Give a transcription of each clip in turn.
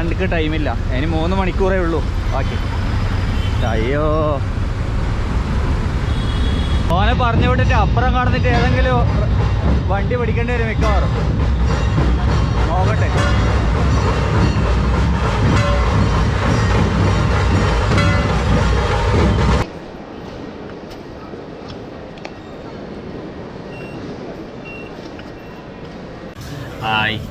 എനിക്ക് ടൈമില്ല ഇനി മൂന്ന് മണിക്കൂറേ ഉള്ളൂ. ബാക്കി. അയ്യോ. ഓനെ പറഞ്ഞു വിട്ടിട്ട് അപ്പുറം കാണുന്നിട്ട് ഏതെങ്കിലും വണ്ടി പിടിക്കേണ്ടി വരും മിക്കവാറും. നോക്കട്ടെ. ഹായ്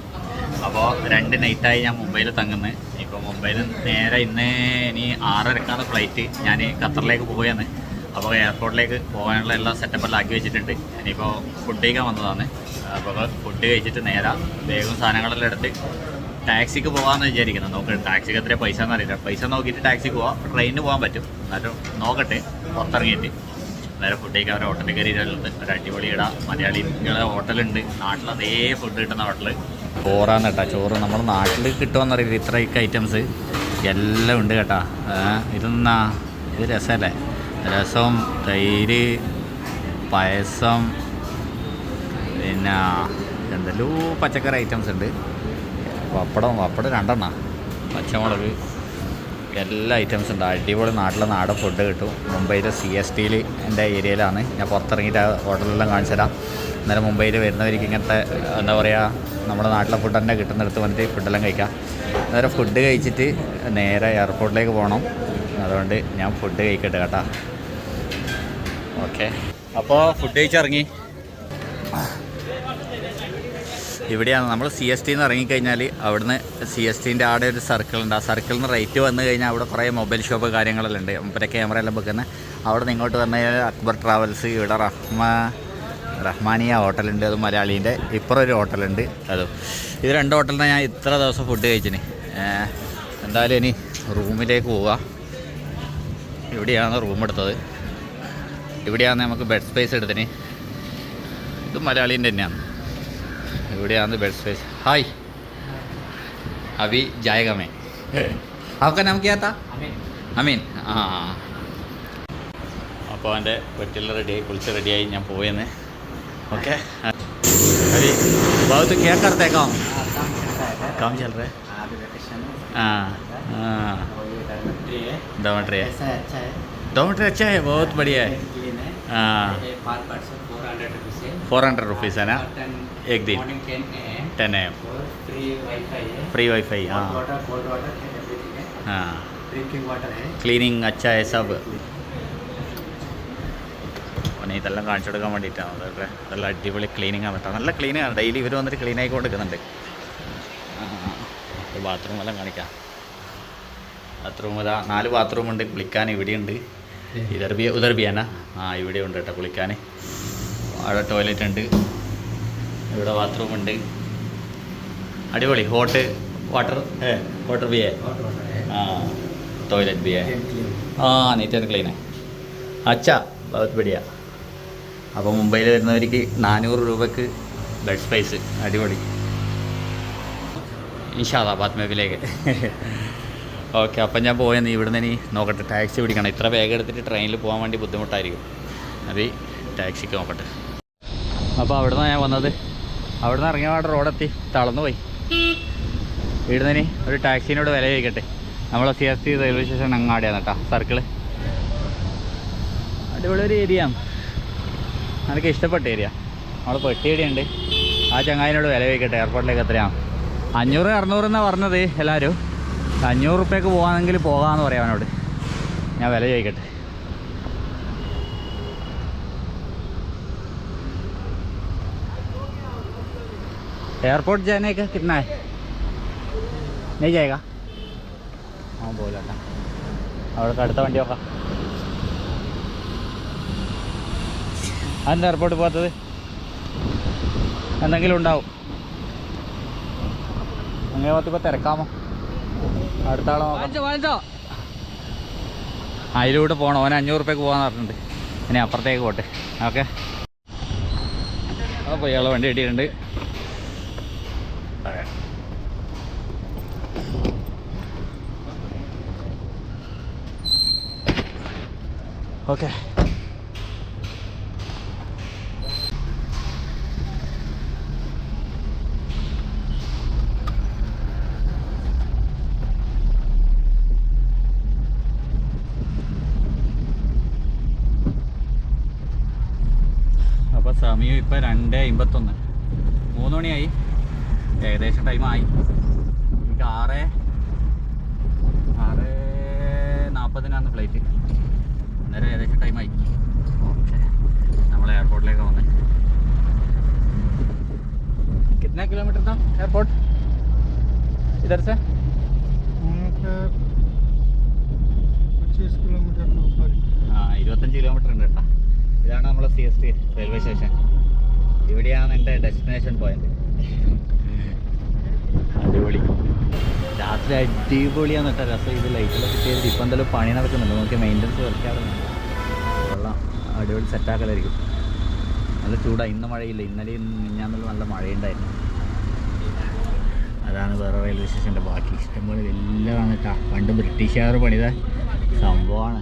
അപ്പോൾ രണ്ട് നൈറ്റായി ഞാൻ മുംബൈയിൽ തങ്ങുന്നത് ഇപ്പോൾ മുംബൈയിൽ നേരെ ഇന്ന് ഇനി ആറരക്കാണ് ഫ്ലൈറ്റ് ഞാൻ ഖത്തറിലേക്ക് പോവുകയാണ് അപ്പോൾ എയർപോർട്ടിലേക്ക് പോകാനുള്ള എല്ലാ സെറ്റപ്പെല്ലാം ആക്കി വെച്ചിട്ടുണ്ട്. ഇനിയിപ്പോൾ ഫുഡ് കഴിക്കാൻ വന്നതാണ്. അപ്പോൾ ഫുഡ് കഴിച്ചിട്ട് നേരെ വേഗം സാധനങ്ങളെല്ലാം എടുത്ത് ടാക്സിക്ക് പോകാമെന്ന് വിചാരിക്കുന്നത് നോക്കട്ടെ ടാക്സിക്ക് എത്ര പൈസ എന്നറിയില്ല പൈസ നോക്കിയിട്ട് ടാക്സിക്ക് പോവാം. ട്രെയിനിന് പോകാൻ പറ്റും. എന്നാലും നോക്കട്ടെ പുറത്തിറങ്ങിയിട്ട്. നേരെ ഫുഡ് കഴിക്കാൻ അവരെ ഹോട്ടലിൽ കയറിയിട്ടുണ്ട് ഒരു അടിപൊളി ഇടാം. മലയാളികളുടെ ഹോട്ടലുണ്ട് നാട്ടിൽ അതേ ഫുഡ് കിട്ടുന്ന ഹോട്ടൽ ചോറാന്ന് കേട്ടോ ചോറ് നമ്മുടെ നാട്ടിൽ കിട്ടുമെന്നറിയില്ല ഇത്രയൊക്കെ ഐറ്റംസ് എല്ലാം ഉണ്ട് കേട്ടോ. ഇതെന്നാ? ഇത് രസമല്ലേ രസം തൈര് പായസം പിന്നെ എന്തെല്ലോ പച്ചക്കറി ഐറ്റംസ് ഉണ്ട്. പപ്പടം പപ്പടം രണ്ടെണ്ണ. പച്ചമുളക്. എല്ലാ ഐറ്റംസും ഉണ്ട്. അടിപൊളി നാട്ടിലെ നാടൻ ഫുഡ് കിട്ടും. മുംബൈയിലെ സി എസ് ടിയിൽ എന്റെ ഏരിയയിലാണ്. ഞാൻ പുറത്തിറങ്ങിയിട്ട് ഹോട്ടലെല്ലാം കാണിച്ചു തരാം. അന്നേരം മുംബൈയിൽ വരുന്നവർക്ക് ഇങ്ങനത്തെ എന്താ പറയുക നമ്മുടെ നാട്ടിലെ ഫുഡ് തന്നെ കിട്ടുന്നിടത്ത് വന്നിട്ട് ഫുഡെല്ലാം കഴിക്കാം. അന്നേരം ഫുഡ് കഴിച്ചിട്ട് നേരെ എയർപോർട്ടിലേക്ക് പോകണം അതുകൊണ്ട് ഞാൻ ഫുഡ് കഴിക്കട്ടെ കേട്ടോ. ഓക്കെ അപ്പോൾ ഫുഡ് കഴിച്ചിറങ്ങി. ഇവിടെയാണ് നമ്മൾ സി എസ് ടിന്ന് ഇറങ്ങിക്കഴിഞ്ഞാൽ അവിടുന്ന് സി എസ് ടീന്റെ ആടെ ഒരു സർക്കിൾ ഉണ്ട്. ആ സർക്കിളിൽ നിന്ന് റേറ്റ് വന്നു കഴിഞ്ഞാൽ അവിടെ കുറേ മൊബൈൽ ഷോപ്പ് കാര്യങ്ങളെല്ലാം ഉണ്ട്. പിന്നെ ക്യാമറ എല്ലാം വെക്കുന്നത് അവിടെ നിന്ന് ഇങ്ങോട്ട് വന്നു കഴിഞ്ഞാൽ അക്ബർ ട്രാവൽസ് ഇവിടെ റഹ്മ റഹ്മാനിയ ഹോട്ടലുണ്ട് അത് മലയാളീന്റെ ഇപ്പുറം ഒരു ഹോട്ടലുണ്ട് അതും ഇത് രണ്ട് ഹോട്ടലിനാണ് ഞാൻ ഇത്ര ദിവസം ഫുഡ് കഴിച്ചിന്. എന്തായാലും ഇനി റൂമിലേക്ക് പോവുക ഇവിടെയാണ് റൂം എടുത്തത്. ഇവിടെയാണ് നമുക്ക് ബെഡ് സ്പേസ് എടുത്തിന്. ഇത് മലയാളീന്റെ തന്നെയാണ്. ഇവിടെയാണ് ബെഡ് സ്പേസ് ഹായ് അഭി जाएगा मैं आपका नाम क्या था അമീൻ ആ അപ്പോൾ എൻ്റെ വെട്ടിൽ റെഡിയായി കുളിച്ച് റെഡിയായി ഞാൻ പോയെന്ന് ഓക്കെ अभी बहुत क्या करते हैं काम काम चल रहा है हाँ हाँ डोमेट्री है ऐसा अच्छा है डोमेट्री अच्छा है बहुत बढ़िया है क्लीन है ಫೋರ್ ಹಂಡ್ರೆಡ್ ರುಪೀಸೇನಾ ಏಕ್ ದಿನ ten A M free wifi ಹಾಂ ಹಾಂ ക്ലീനിങ് അച്ഛാ സബ് അവനെ ഇതെല്ലാം കാണിച്ചു കൊടുക്കാൻ വേണ്ടിയിട്ടാണ് അവരുടെ ഇതെല്ലാം അടിപൊളി ക്ലീനിങ് ആണ്. കേട്ടോ. നല്ല ക്ലീനിങ് ആണ്. ഡെയിലി ഇവർ വന്നിട്ട് ക്ലീൻ ആയി ആയിക്കൊണ്ടിരിക്കുന്നുണ്ട് ബാത്റൂം എല്ലാം കാണിക്കാം. ബാത്റൂം ഇതാ നാല് ബാത്റൂം ഉണ്ട്. കുളിക്കാൻ ഇവിടെയുണ്ട്. ഇതർബിയ ഉദർബിയാന? ആ ഇവിടെയുണ്ട് കേട്ടോ കുളിക്കാൻ. അവിടെ ടോയ്ലറ്റ് ഉണ്ട്. ഇവിടെ ബാത്റൂം ഉണ്ട്. അടിപൊളി. ഹോട്ട് വാട്ടർ വാട്ടർ ബിയേ ആ ടോയ്ലറ്റ് ബിയേ ആ നീറ്റ് ക്ലീൻ ക്ലീനാണ് അച്ഛാ ബഹത് ബടിയ. അപ്പോൾ മുംബൈയിൽ വരുന്നവർക്ക് നാനൂറ് രൂപക്ക് ബെഡ് സ്പൈസ് അടിപൊളി. ഇൻഷാദാ ബാത്മേബിലേക്ക് ഓക്കെ അപ്പം ഞാൻ പോയെന്ന് ഇവിടുന്ന് ഇനി നോക്കട്ടെ. ടാക്സി പിടിക്കണം. ഇത്ര വേഗം എടുത്തിട്ട് ട്രെയിനിൽ പോകാൻ വേണ്ടി ബുദ്ധിമുട്ടായിരിക്കും. അത് ടാക്സിക്ക് നോക്കട്ടെ. അപ്പോൾ അവിടുന്ന് ഞാൻ വന്നത്. അവിടെ നിന്ന് ഇറങ്ങിയ പാടെ റോഡെത്തി. തളർന്നു പോയി. ഇവിടുന്ന് ഒരു ടാക്സിനോട് വില ചോദിക്കട്ടെ. നമ്മളെ C S T railway station അങ്ങാടിയാണ് കേട്ടോ സർക്കിൾ. അടിപൊളി ഒരു ഏരിയ. എനിക്ക് ഇഷ്ടപ്പെട്ട ഏരിയ. നമ്മൾ പെട്ടിയടിയുണ്ട് ആ ചങ്ങാതിനോട് വില ചോദിക്കട്ടെ എയർപോർട്ടിലേക്ക് എത്രയാണ് അഞ്ഞൂറ് അറുന്നൂറ് എന്നാണ് പറഞ്ഞത് എല്ലാവരും അഞ്ഞൂറ് റുപ്യക്ക് പോകാമെങ്കിൽ പോകാമെന്ന് പറയാം അവനോട്. ഞാൻ വില ചോദിക്കട്ടെ. एयरपोर्ट जाने का कितना है नहीं जाएगा हाँ बोला था അവിടെ അടുത്ത വണ്ടി നോക്കാം അതെന്താ എയർപോർട്ട് പോകാത്തത് എന്തെങ്കിലും ഉണ്ടാവും അങ്ങനെ പോകത്തിപ്പോൾ തിരക്കാമോ അടുത്ത ആളെ നോക്കാം അതിലൂടെ പോകണം ഓൻ അഞ്ഞൂറ് റുപ്യക്ക് പോകാന്ന് പറഞ്ഞിട്ടുണ്ട് ഇനി അപ്പുറത്തേക്ക് പോട്ടെ ഓക്കെ അപ്പോൾ ഇയാളെ വണ്ടി കിട്ടിയിട്ടുണ്ട് ഓക്കെ അപ്പോൾ സമയം ഇപ്പോൾ രണ്ട് അമ്പത്തൊന്ന്. മൂന്ന് മണിയായി. ഏകദേശം ടൈമായി എനിക്ക് ആറ് ആറ് നാൽപ്പതിനാണ് ഫ്ലൈറ്റ് അന്നേരം ഏകദേശം ടൈമായി ഓക്കെ നമ്മൾ എയർപോർട്ടിലേക്ക് വന്നേ कितना किलोमीटर था एयरपोर्ट इधर से वहाँ पे पच्चीस किलोमीटर के ऊपर ആ ഇരുപത്തഞ്ച് കിലോമീറ്റർ ഉണ്ട് കേട്ടോ ഇതാണ് നമ്മളെ C S T railway station ഇവിടെയാണ് എൻ്റെ ഡെസ്റ്റിനേഷൻ പോയിന്റ് അടിപൊളി. രാത്രി അടിപൊളിയാണ് കേട്ടോ. രസം ഇത് ലൈറ്റിലൊക്കെ കിട്ടിയത് ഇപ്പം എന്തായാലും പണി നടക്കുന്നുണ്ട് നമുക്ക് മെയിന്റനൻസ് വർക്കാറുണ്ട് വെള്ളം അടിപൊളി സെറ്റാക്കലായിരിക്കും നല്ല ചൂടാണ് ഇന്ന് മഴയില്ല. ഇന്നലെയും മിഞ്ഞാന്നുള്ള നല്ല മഴയുണ്ടായിരുന്നു. അതാണ് വേറെ റെയിൽവേ സ്റ്റേഷന്റെ ബാക്കി. ഇഷ്ടംപോലെ എല്ലാമാണ് കേട്ടോ. പണ്ട് ബ്രിട്ടീഷുകാർ പണിത സംഭവമാണ്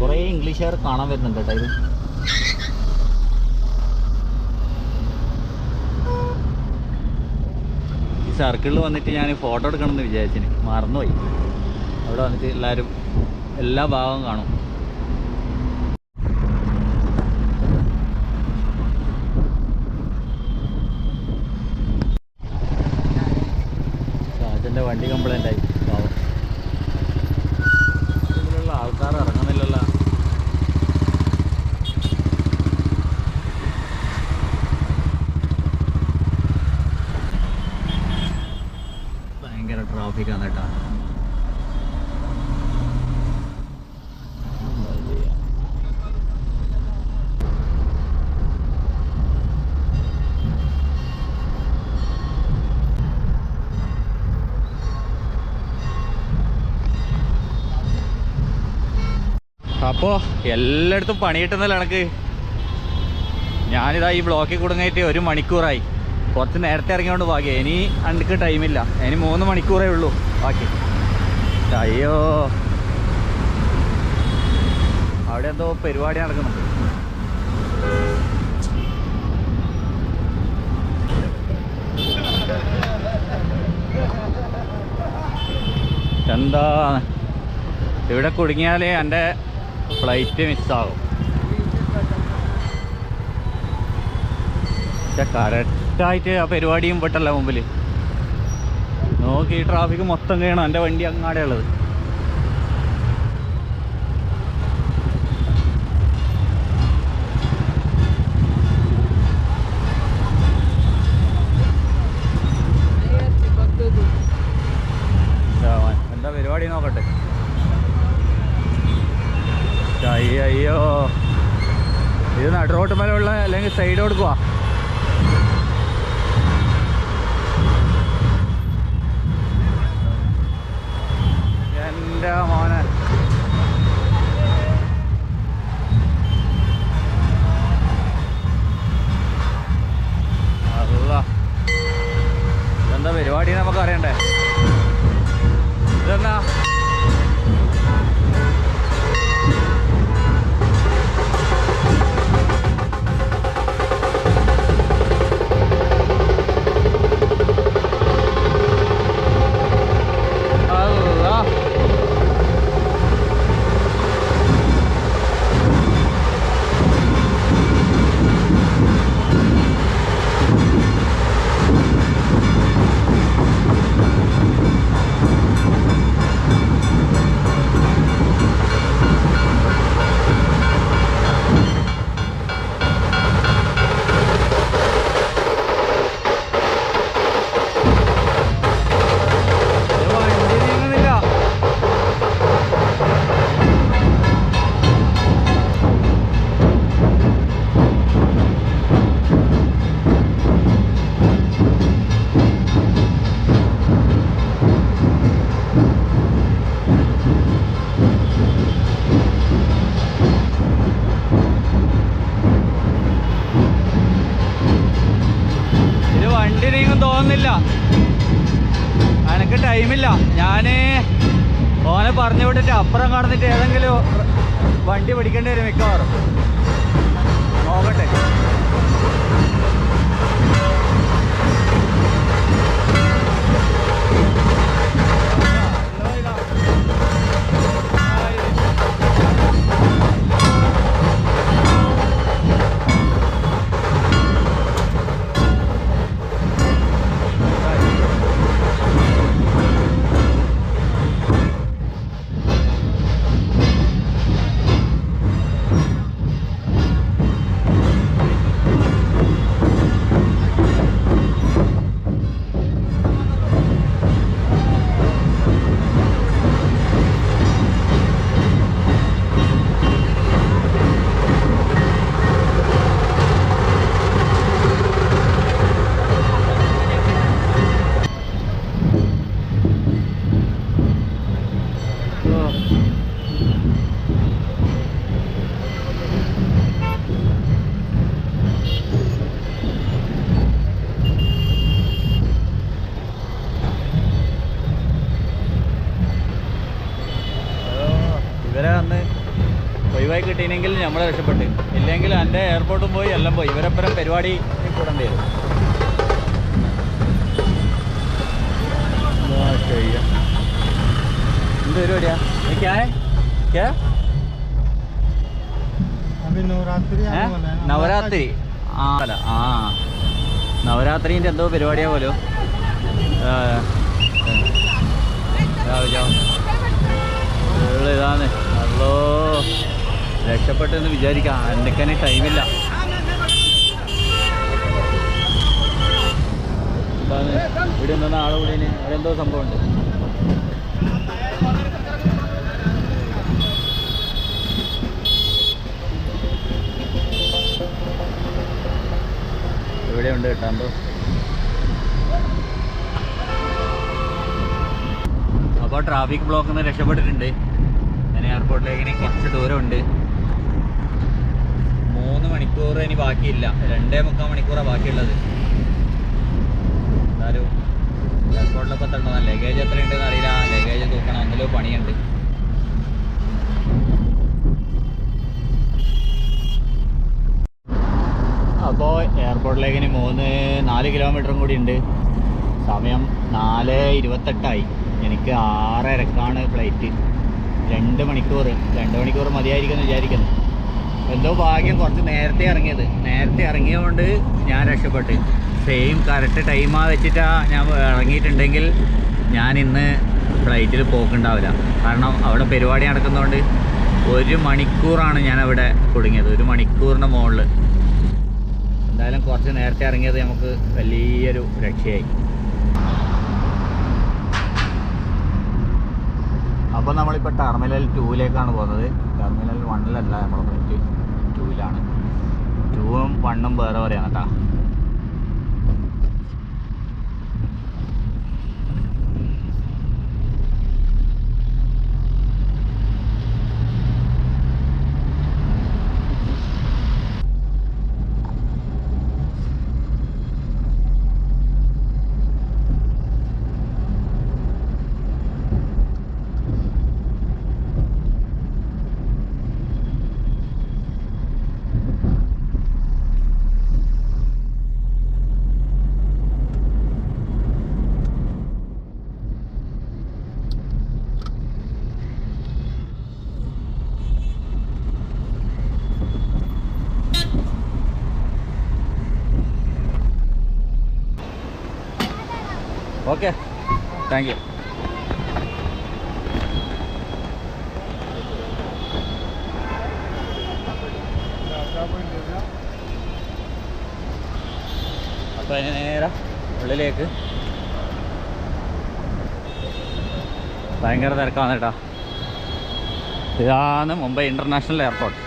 കുറേ ഇംഗ്ലീഷുകാർ കാണാൻ വരുന്നുണ്ട് കേട്ടോ ഇത് ഈ സർക്കിളിൽ വന്നിട്ട് ഞാൻ ഫോട്ടോ എടുക്കണമെന്ന് വിചാരിച്ചിന്. മറന്നുപോയി. അവിടെ വന്നിട്ട് എല്ലാവരും എല്ലാ ഭാഗവും കാണും. ഷാജന്റെ വണ്ടി കംപ്ലൈന്റ് ആയി പാവം ഇതിലുള്ള ആൾക്കാർ ഇറങ്ങുന്നില്ലല്ലോ ഭയങ്കര ട്രാഫിക്കാണ് കേട്ടോ എന്താ ചെയ്യാ? അപ്പോൾ എല്ലായിടത്തും പണി കിട്ടുന്നില്ല എനക്ക് ഞാനിതാ ഈ ബ്ലോക്കിൽ കുടുങ്ങിയിട്ട് ഒരു മണിക്കൂറായി. കുറച്ച് നേരത്തെ ഇറങ്ങിയോണ്ട് ബാക്കി ഇനി എനിക്ക് ടൈമില്ല ഇനി മൂന്ന് മണിക്കൂറേ ഉള്ളൂ. ബാക്കി. അയ്യോ അവിടെ എന്തോ പരിപാടി നടക്കുന്നുണ്ട്. എന്താ ഇവിടെ കുടുങ്ങിയാൽ എന്റെ ഫ്ലൈറ്റ് മിസ്സാകും. പക്ഷെ കറക്റ്റായിട്ട് ആ പരിപാടിയും പെട്ടല്ല മുമ്പിൽ നോക്കി ട്രാഫിക് മൊത്തം കഴിയണം. എന്റെ വണ്ടി അങ്ങാടെ ഉള്ളത് ഇതാ മോൻ. എന്താ പരിപാടി നോക്കട്ടെ അയ്യോ അയ്യോ നടുറോട്ട് മേലുള്ള അല്ലെങ്കിൽ സൈഡ് കൊടുക്കുക ഓനെ അപ്പുറം കടന്നിട്ട് ഏതെങ്കിലും വണ്ടി പിടിക്കേണ്ടി വരും മിക്കവാറും. നോക്കട്ടെ. കിട്ടിയില്ലെങ്കിൽ നമ്മൾ രക്ഷപ്പെട്ട്. ഇല്ലെങ്കിൽ എന്റെ എയർപോർട്ടും പോയി എല്ലാം പോയി. ഇവരെപ്പുറം പരിപാടി കൂടേണ്ടി വരും. നവരാത്രി ആ നവരാത്രിന്റെ ആ. എന്തോ പരിപാടിയാ പോലോ. ഇതാണ് ഹലോ രക്ഷപ്പെട്ടെന്ന് വിചാരിക്കാം. എന്തൊക്കെ ടൈമില്ല. എന്താണ്? ഇവിടെ നിന്ന ആളെ കൂടി ഇവിടെ എന്തോ സംഭവമുണ്ട്. ഇവിടെ ഉണ്ട് കേട്ടോ എന്തോ. അപ്പോൾ ട്രാഫിക് ബ്ലോക്കിൽ നിന്ന് രക്ഷപ്പെട്ടിട്ടുണ്ട്. ഞാൻ എയർപോർട്ടിലേക്ക് കുറച്ച് ദൂരമുണ്ട്. മണിക്കൂർ ഇനി ബാക്കിയില്ല. രണ്ടേ മുക്കാൽ മണിക്കൂറാണ് ബാക്കിയുള്ളത്. എന്തായാലും എയർപോർട്ടിലൊക്കെ തട്ടണം ലഗേജ് എത്രയുണ്ടെന്ന് അറിയില്ല. ലഗേജ് തൂക്കണം. എന്തെങ്കിലും പണിയുണ്ട്. അപ്പോൾ എയർപോർട്ടിലേക്ക് ഇനി മൂന്ന് നാല് കിലോമീറ്ററും കൂടി ഉണ്ട് സമയം നാല് ഇരുപത്തെട്ടായി. എനിക്ക് ആറരക്കാണ് ഫ്ലൈറ്റ് രണ്ട് മണിക്കൂർ രണ്ട് മണിക്കൂർ മതിയായിരിക്കും എന്ന് വിചാരിക്കുന്നു. എന്തോ ഭാഗ്യം കുറച്ച് നേരത്തെ ഇറങ്ങിയത്. നേരത്തെ ഇറങ്ങിയതുകൊണ്ട് ഞാൻ രക്ഷപ്പെട്ടു. സെയിം കറക്റ്റ് ടൈമാ വെച്ചിട്ടാ ഞാൻ ഇറങ്ങിയിട്ടുണ്ടെങ്കിൽ ഞാൻ ഇന്ന് ഫ്ലൈറ്റിൽ പോക്കുണ്ടാവില്ല. കാരണം അവിടെ പരിപാടി നടക്കുന്നതുകൊണ്ട് ഒരു മണിക്കൂറാണ് ഞാൻ അവിടെ കുടുങ്ങിയത്. ഒരു മണിക്കൂറിന്റെ മുകളിൽ എന്തായാലും കുറച്ച് നേരത്തെ ഇറങ്ങിയത് നമുക്ക് വലിയൊരു രക്ഷയായി. അപ്പോൾ നമ്മളിപ്പോൾ ടെർമിനൽ ടൂവിലേക്കാണ് പോകുന്നത്. ടെർമിനൽ വണ്ണിലല്ല നമ്മുടെ ഫ്ലൈറ്റ് ടൂവിലാണ് ടൂവും വണ്ണും വേറെ പറയാണ് കേട്ടോ ഓക്കെ താങ്ക് യു. അപ്പോൾ അതിന് നേരെ ഉള്ളിലേക്ക്. ഭയങ്കര തിരക്കാണ് കേട്ടോ. ഇതാണ് മുംബൈ ഇന്റർനാഷണൽ എയർപോർട്ട്.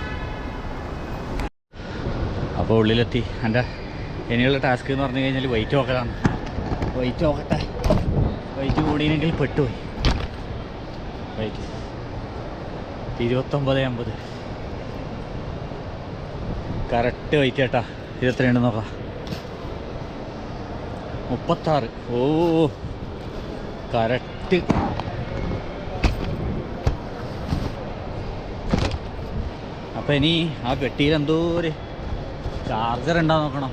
അപ്പോൾ ഉള്ളിലെത്തി. എന്റെ ഇനിയുള്ള ടാസ്ക് എന്ന് പറഞ്ഞു കഴിഞ്ഞാൽ വെയിറ്റ് നോക്കലാണ്. വെയിറ്റ് നോക്കട്ടെ. കൂടിയില്ലെങ്കിൽ പെട്ടുപോയി. ഇരുപത്തൊമ്പത് അമ്പത്. കറക്റ്റ് വെയിറ്റ് ചേട്ടാ ഇരുപത്തിരണ്ട് നോക്കാം. മുപ്പത്താറ്. ഓ കറക്റ്റ് അപ്പം ഇനി ആ പെട്ടിയിൽ എന്തോ ഒരു ചാർജർ ഉണ്ടാ നോക്കണം.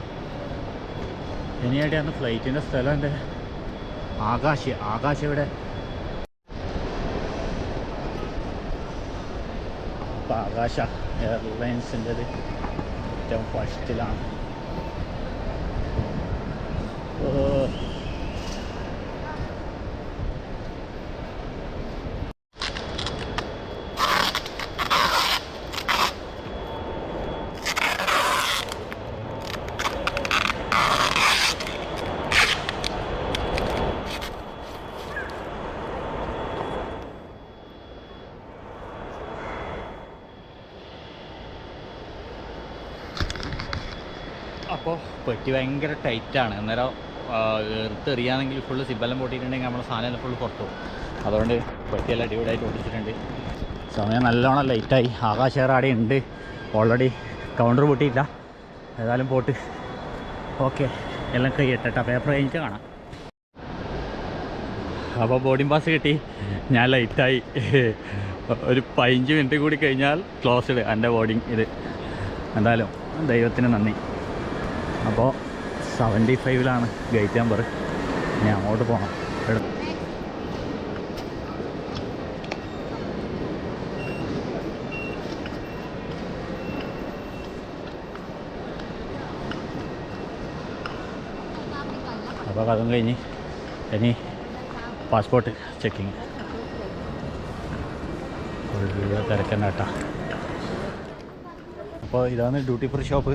ഇനിയായിട്ട് അന്ന് ഫ്ലൈറ്റിന്റെ സ്ഥലം എന്റെ ആകാശ് ആകാശ് എവിടെ? അപ്പം ആകാശ എയർലൈൻസിന്റെത് ഏറ്റവും ഫസ്റ്റിലാണ് ഓ അപ്പോൾ പെട്ടി ഭയങ്കര ടൈറ്റാണ്. അന്നേരം എറിയാണെങ്കിൽ ഫുള്ള് സിബെല്ലാം പൊട്ടിയിട്ടുണ്ടെങ്കിൽ നമ്മുടെ സാധനം ഫുള്ള് പുറത്തു പോകും. അതുകൊണ്ട് പെട്ടിയെല്ലാം അടിപൊളിയായിട്ട് ഓടിച്ചിട്ടുണ്ട് സമയം നല്ലോണം ലൈറ്റായി ആകാശേറെ അവിടെ ഉണ്ട്. ഓൾറെഡി കൗണ്ടർ പൊട്ടിയില്ല ഏതായാലും പോട്ട്. ഓക്കെ എല്ലാം കൈ ഇട്ടട്ടാ പേപ്പർ കഴിഞ്ഞിട്ട് കാണാം. അപ്പോൾ ബോർഡിംഗ് പാസ് കിട്ടി. ഞാൻ ലൈറ്റായി ഒരു പതിനഞ്ച് മിനിറ്റ് കൂടി കഴിഞ്ഞാൽ ക്ലോസ്ഡ് എന്റെ ബോർഡിങ് ഇത്. എന്തായാലും ദൈവത്തിന് നന്ദി. അപ്പോൾ സെവന്റി ഫൈവിലാണ് ഗേറ്റ് നമ്പർ ഇനി അങ്ങോട്ട് പോകണം അപ്പോൾ അതും കഴിഞ്ഞ് ഇനി പാസ്പോർട്ട് ചെക്കിങ് ഫുള്ള് കേട്ടോ. അപ്പോൾ ഇതാണ് ഡ്യൂട്ടി ഫ്രീ ഷോപ്പ്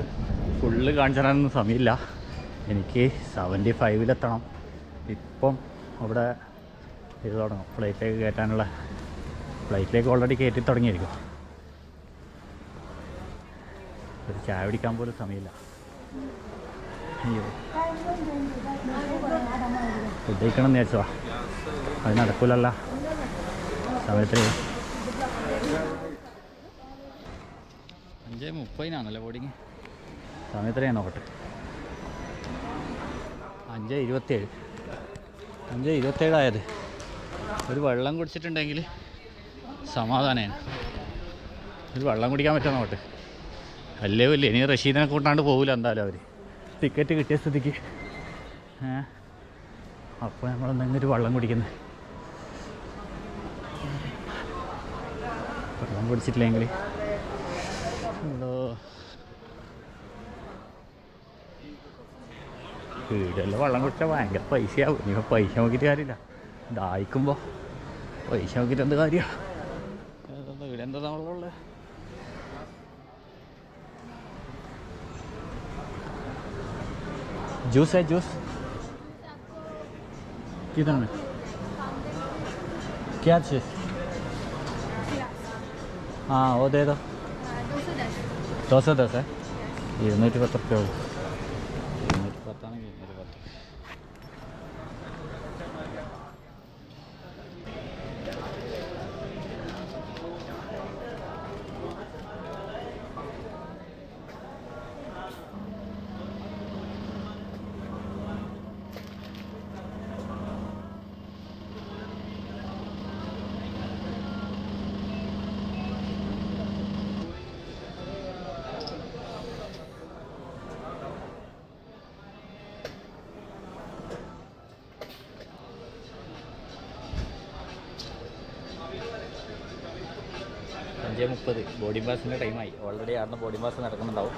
ഫുള്ള് കാണിച്ചാനൊന്നും സമയമില്ല. എനിക്ക് സെവന്റി ഫൈവിലെത്തണം ഇപ്പം അവിടെ ഇത് തുടങ്ങും. ഫ്ലൈറ്റിലേക്ക് കയറ്റാനുള്ള ഫ്ലൈറ്റിലേക്ക് ഓൾറെഡി കയറ്റി തുടങ്ങിയിരിക്കും. ഒരു ചായ പിടിക്കാൻ പോലും സമയമില്ല. അയ്യോ. ഫുഡ് എന്ന് വിചാരിച്ചതാ. അത് നടക്കൂലല്ല. സമയത്തിന്. അഞ്ച് മുപ്പതിനാണല്ലോ ബോർഡിങ് സമയത്തിന് നോക്കട്ടെ. അഞ്ച് ഇരുപത്തേഴ് അഞ്ച് ഇരുപത്തേഴായത് ഒരു വെള്ളം കുടിച്ചിട്ടുണ്ടെങ്കിൽ സമാധാനമാണ് ഒരു വെള്ളം കുടിക്കാൻ പറ്റുമോ നോക്കട്ടെ. അല്ലേ വലിയ ഇനി റഷീദിനെ കൂട്ടാണ്ട് പോകില്ല എന്തായാലും അവർ ടിക്കറ്റ് കിട്ടിയ സ്ഥിതിക്ക്. അപ്പോൾ നമ്മൾ എന്തെങ്കിലും ഒരു വെള്ളം കുടിക്കുന്നത് വെള്ളം കുടിച്ചിട്ടില്ലെങ്കിൽ എന്തോ വീടെല്ലാം വെള്ളം കുടിച്ചാൽ ഭയങ്കര പൈസയാവും ഇനിയിപ്പോൾ പൈസ നോക്കിയിട്ട് കാര്യമില്ല ദാഹിക്കുമ്പോൾ പൈസ നോക്കിയിട്ട് എന്ത് കാര്യമാണ് ഇവിടെ എന്താ നമ്മളുള്ളത് जूस है जूस किधर में क्या चीज हाँ वो दे दो दो सौ दस है ഇരുന്നൂറ്റി പത്ത് റുപ്യ ഉള്ളൂ അഞ്ച് മുപ്പത്. ബോർഡിംഗ് പാസിന്റെ ടൈമായി ഓൾറെഡി ആടുന്ന ബോർഡിംഗ് പാസ് നടക്കുന്നുണ്ടാവും?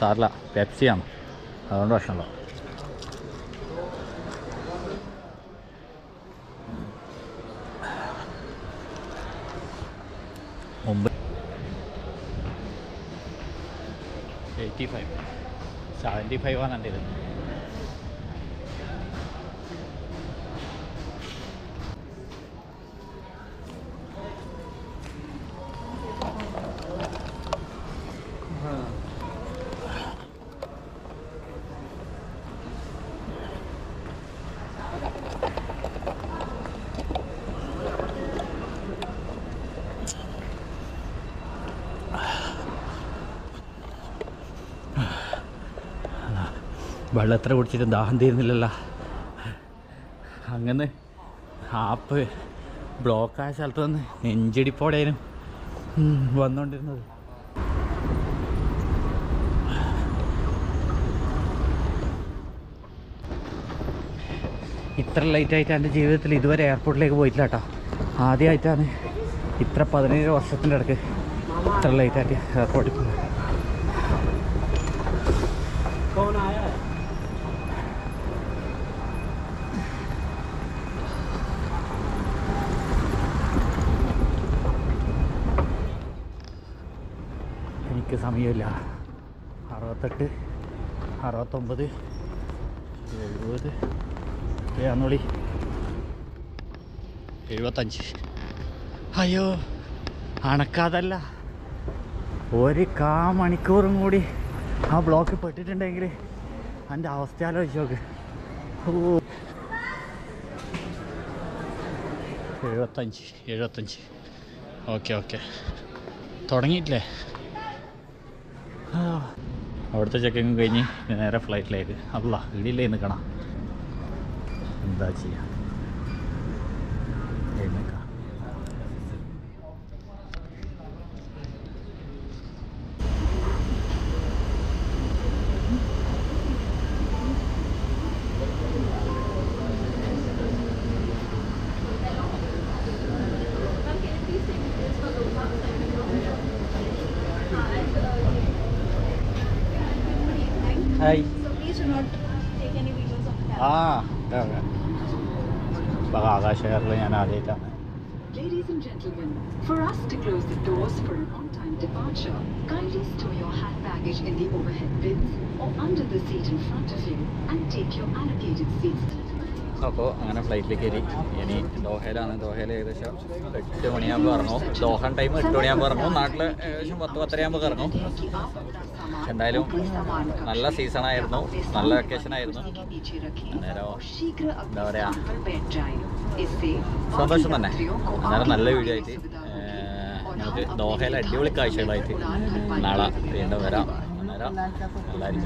സാറില്ല. പെപ്സിയാണ് അതുകൊണ്ട് പ്രശ്നമുണ്ടോ സെവന്റി ഫൈവ് ആണ് എന്റെ വെള്ളം എത്ര കുടിച്ചിട്ട് ദാഹം തീരുന്നില്ലല്ലോ. അങ്ങനെ ആപ്പ് ബ്ലോക്കായ സ്ഥലത്ത് വന്ന് നെഞ്ചിടിപ്പോടെയായിരുന്നു. വന്നുകൊണ്ടിരുന്നത് ഇത്ര ലൈറ്റായിട്ട് എന്റെ ജീവിതത്തിൽ ഇതുവരെ എയർപോർട്ടിലേക്ക് പോയിട്ടില്ല കേട്ടോ ആദ്യമായിട്ടാണ് ഇത്ര പതിനേഴ് വർഷത്തിന്റെ ഇടയ്ക്ക് ഇത്ര ലൈറ്റായിട്ട് എയർപോർട്ടിൽ പോകുന്നത് എനിക്ക് സമയമില്ല. അറുപത്തെട്ട് അറുപത്തൊമ്പത് എഴുപത് ഏന്നോളി എഴുപത്തഞ്ച്. അയ്യോ അണക്കാതല്ല. ഒരു കാ മണിക്കൂറും കൂടി ആ ബ്ലോക്കിൽ പെട്ടിട്ടുണ്ടെങ്കിൽ എന്റെ അവസ്ഥ ആലോചിച്ച് നോക്ക്. ഓ. എഴുപത്തഞ്ച് എഴുപത്തഞ്ച്. Okay okay. തുടങ്ങിയിട്ടില്ലേ. അവിടുത്തെ ചെക്കിങ് കഴിഞ്ഞ് നേരെ ഫ്ലൈറ്റിലേക്ക് അല്ല ഇടിയിലേ നിൽക്കണം എന്താ ചെയ്യുക ആ ബഹ ആകാശകാരിൽ ഞാൻ ആദ്യമായിട്ടാണ് Ladies and gentlemen, for us to close the doors for an on-time departure, kindly store your hand baggage in the overhead bins or under the seat in front of you and take your allocated seats. അപ്പോൾ അങ്ങനെ ഫ്ലൈറ്റിൽ കയറി ഇനി ദോഹയിലാണ് ദോഹയിൽ ഏകദേശം എട്ട് മണിയാകുമ്പോൾ ഇറങ്ങും ദോഹൻ ടൈം എട്ട് മണിയാകുമ്പോൾ ഇറങ്ങും നാട്ടിൽ ഏകദേശം പത്ത് പത്തരയാകുമ്പോൾ ഇറങ്ങും എന്തായാലും നല്ല സീസൺ ആയിരുന്നു നല്ല വെക്കേഷൻ ആയിരുന്നു. അന്നേരം എന്താ പറയാ? സന്തോഷം തന്നെ. അന്നേരം നല്ല വീഡിയോ ആയിട്ട് നമുക്ക് ദോഹയിലെ അടിപൊളി കാഴ്ചകളായിട്ട് നാളെ വീണ്ടും വരാം. അന്നേരം എല്ലാവരും